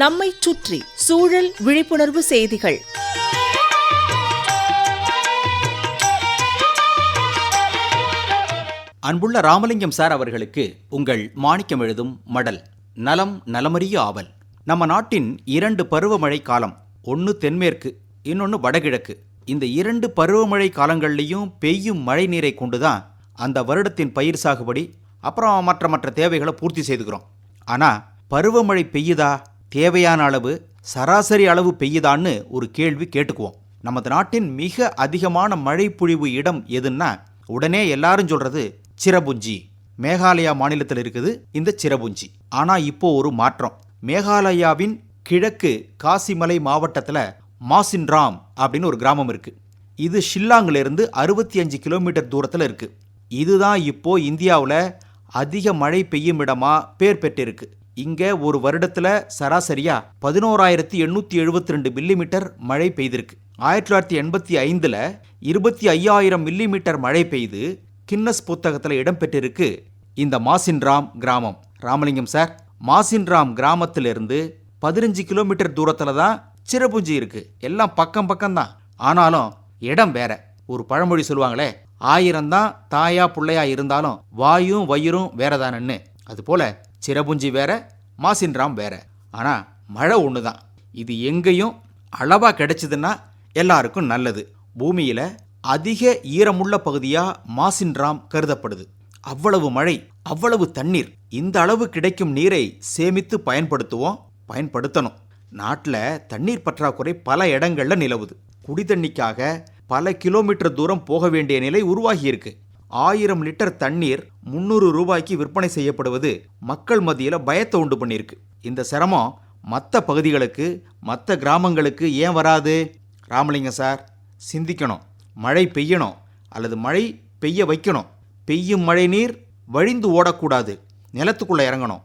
நம்மை சுற்றி சூழல் விழிப்புணர்வு செய்திகள். அன்புள்ள ராமலிங்கம் சார் அவர்களுக்கு உங்கள் மாணிக்கம் எழுதும் மடல் நலம் நலமறிய ஆவல். நம்ம நாட்டின் இரண்டு பருவமழை காலம் ஒன்று தென்மேற்கு இன்னொன்று வடகிழக்கு. இந்த இரண்டு பருவமழை காலங்கள்லையும் பெய்யும் மழை நீரை கொண்டு தான் அந்த வருடத்தின் பயிர் சாகுபடி அப்புறம் மற்ற மற்ற தேவைகளை பூர்த்தி செய்துக்கிறோம். ஆனால் பருவமழை பெய்யுதா? தேவையான அளவு சராசரி அளவு பெய்யுதான்னு ஒரு கேள்வி கேட்டுக்குவோம். நமது நாட்டின் மிக அதிகமான மழை பொழிவு இடம் எதுன்னா உடனே எல்லாரும் சொல்றது சிரபுஞ்சி. மேகாலயா மாநிலத்தில் இருக்குது இந்த சிரபுஞ்சி. ஆனா இப்போ ஒரு மாற்றம். மேகாலயாவின் கிழக்கு காசிமலை மாவட்டத்தில் மாசின்ராம் அப்படின்னு ஒரு கிராமம் இருக்கு. இது ஷில்லாங்கில் இருந்து அறுபத்தி அஞ்சு கிலோமீட்டர் தூரத்தில் இருக்கு. இதுதான் இப்போ இந்தியாவில் அதிக மழை பெய்யும் இடமா பேர் பெற்றிருக்கு. இங்கே ஒரு வருடத்தில் சராசரியா பதினோராயிரத்தி எண்ணூற்றி எழுபத்தி ரெண்டு மில்லிமீட்டர் மழை பெய்திருக்கு. ஆயிரத்தி தொள்ளாயிரத்தி எண்பத்தி ஐந்தில் இருபத்தி ஐயாயிரம் மில்லிமீட்டர் மழை பெய்து கின்னஸ் புத்தகத்தில் இடம்பெற்றிருக்கு இந்த மாசின்ராம் கிராமம். ராமலிங்கம் சார் மாசின்ராம் கிராமத்திலிருந்து பதினஞ்சு கிலோமீட்டர் தூரத்தில் தான் சிறப்புஞ்சி இருக்கு. எல்லாம் பக்கம் பக்கம்தான் ஆனாலும் இடம் வேற. ஒரு பழமொழி சொல்லுவாங்களே ஆயிரம் தான் தாயா பிள்ளையா இருந்தாலும் வாயும் வயிறும் வேறதானன்னு. அதுபோல சிறபுஞ்சி வேற மாசின்ராம் வேற. ஆனால் மழை ஒன்று தான் இது எங்கேயும் அளவாக கிடைச்சதுன்னா எல்லாருக்கும் நல்லது. பூமியில் அதிக ஈரமுள்ள பகுதியாக மாசின்ராம் கருதப்படுது. அவ்வளவு மழை அவ்வளவு தண்ணீர் இந்த அளவு கிடைக்கும் நீரை சேமித்து பயன்படுத்துவோம் பயன்படுத்தணும். நாட்டில் தண்ணீர் பற்றாக்குறை பல இடங்கள்ல நிலவுது. குடி தண்ணிக்காக பல கிலோமீட்டர் தூரம் போக வேண்டிய நிலை உருவாகியிருக்கு. ஆயிரம் லிட்டர் தண்ணீர் முந்நூறு ரூபாய்க்கு விற்பனை செய்யப்படுவது மக்கள் மத்தியில் பயத்தை உண்டு பண்ணியிருக்கு. இந்த சிரமம் மற்ற பகுதிகளுக்கு மற்ற கிராமங்களுக்கு ஏன் வராது? ராமலிங்கம் சார் சிந்திக்கணும். மழை பெய்யணும் அல்லது மழை பெய்ய வைக்கணும். பெய்யும் மழை நீர் வழிந்து ஓடக்கூடாது. நிலத்துக்குள்ள இறங்கணும்.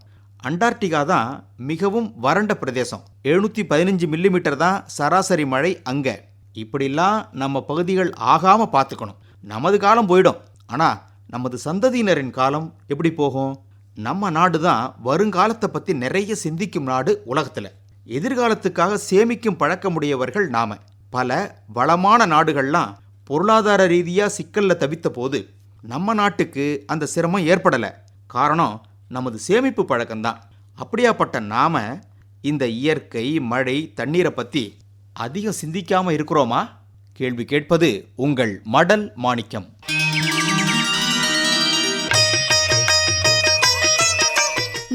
அண்டார்டிகா தான் மிகவும் வறண்ட பிரதேசம். எழுநூற்றி பதினஞ்சு மில்லிமீட்டர் தான் சராசரி மழை அங்கே. இப்படிலாம் நம்ம பகுதிகள் ஆகாமல் பார்த்துக்கணும். நமது காலம் போயிடும். ஆனால் நமது சந்ததியினரின் காலம் எப்படி போகும்? நம்ம நாடு தான் வருங்காலத்தை பற்றி நிறைய சிந்திக்கும் நாடு உலகத்தில். எதிர்காலத்துக்காக சேமிக்கும் பழக்கமுடையவர்கள் நாம. பல வளமான நாடுகள்லாம் பொருளாதார ரீதியாக சிக்கலில் தவித்த போது நம்ம நாட்டுக்கு அந்த சிரமம் ஏற்படலை. காரணம் நமது சேமிப்பு பழக்கம்தான். அப்படியாப்பட்ட நாம இந்த இயற்கை மழை தண்ணீரை பற்றி அதிகம் சிந்திக்காம இருக்கிறோமா? கேள்வி கேட்பது உங்கள் மடல் மாணிக்கம்.